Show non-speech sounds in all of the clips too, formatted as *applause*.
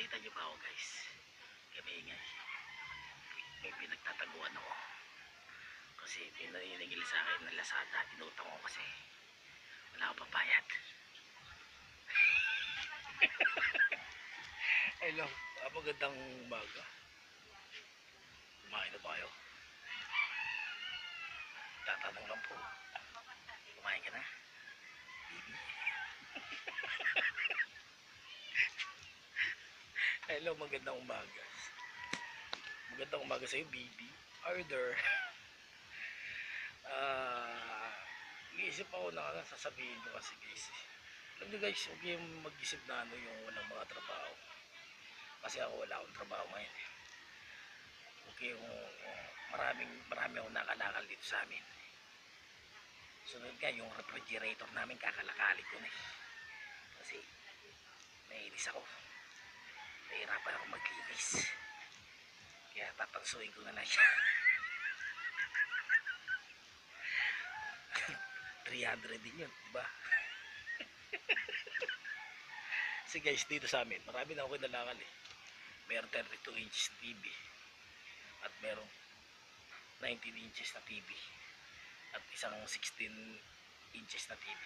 makita niyo pa ako guys. Kami ingay. May pinagtataguan ako. Kasi pinaninigil sa akin ng Lazada. Inutang ko kasi. Wala akong pabayad. Hello. *laughs* Ah, magandang umaga. Kumain na ba kayo? Tatanong lang po. Kumain ka na? Bibi. Hello, magandang umaga. Magandang umaga sa'yo, baby. Order. *laughs* Ah, iisip ako na ano, sasabihin ko kasi guys. Alam niyo guys, huwag kayong mag-isip na ano yung walang mga trabaho. Kasi ako wala akong trabaho ngayon. eh. Huwag kayong maraming, marami akong nakalakal dito sa amin. Sunod nga, yung refrigerator namin kakalakali ko na eh. Kasi, naiinis ako. Nahihirapan ako maglinis. Kaya tatansuin ko na lang siya. *laughs* 300 din yun, di ba? *laughs* Kasi guys, dito sa amin, marami na ako kinalakal eh. Meron 32 inches TV. At merong 19 inches na TV. At isang 16 inches na TV.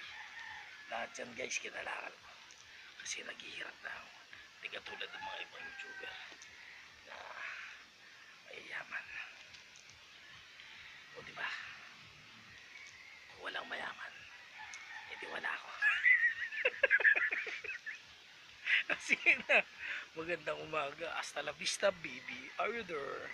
Lahat yan guys, kinalakal ko. Kasi naghihirap na ako. Hindi katulad ng mga ibang YouTuber na mayayaman. O di ba? Kung walang mayaman, edi wala ako. *laughs* Sige na. Magandang umaga. Hasta la vista, baby. Are you there?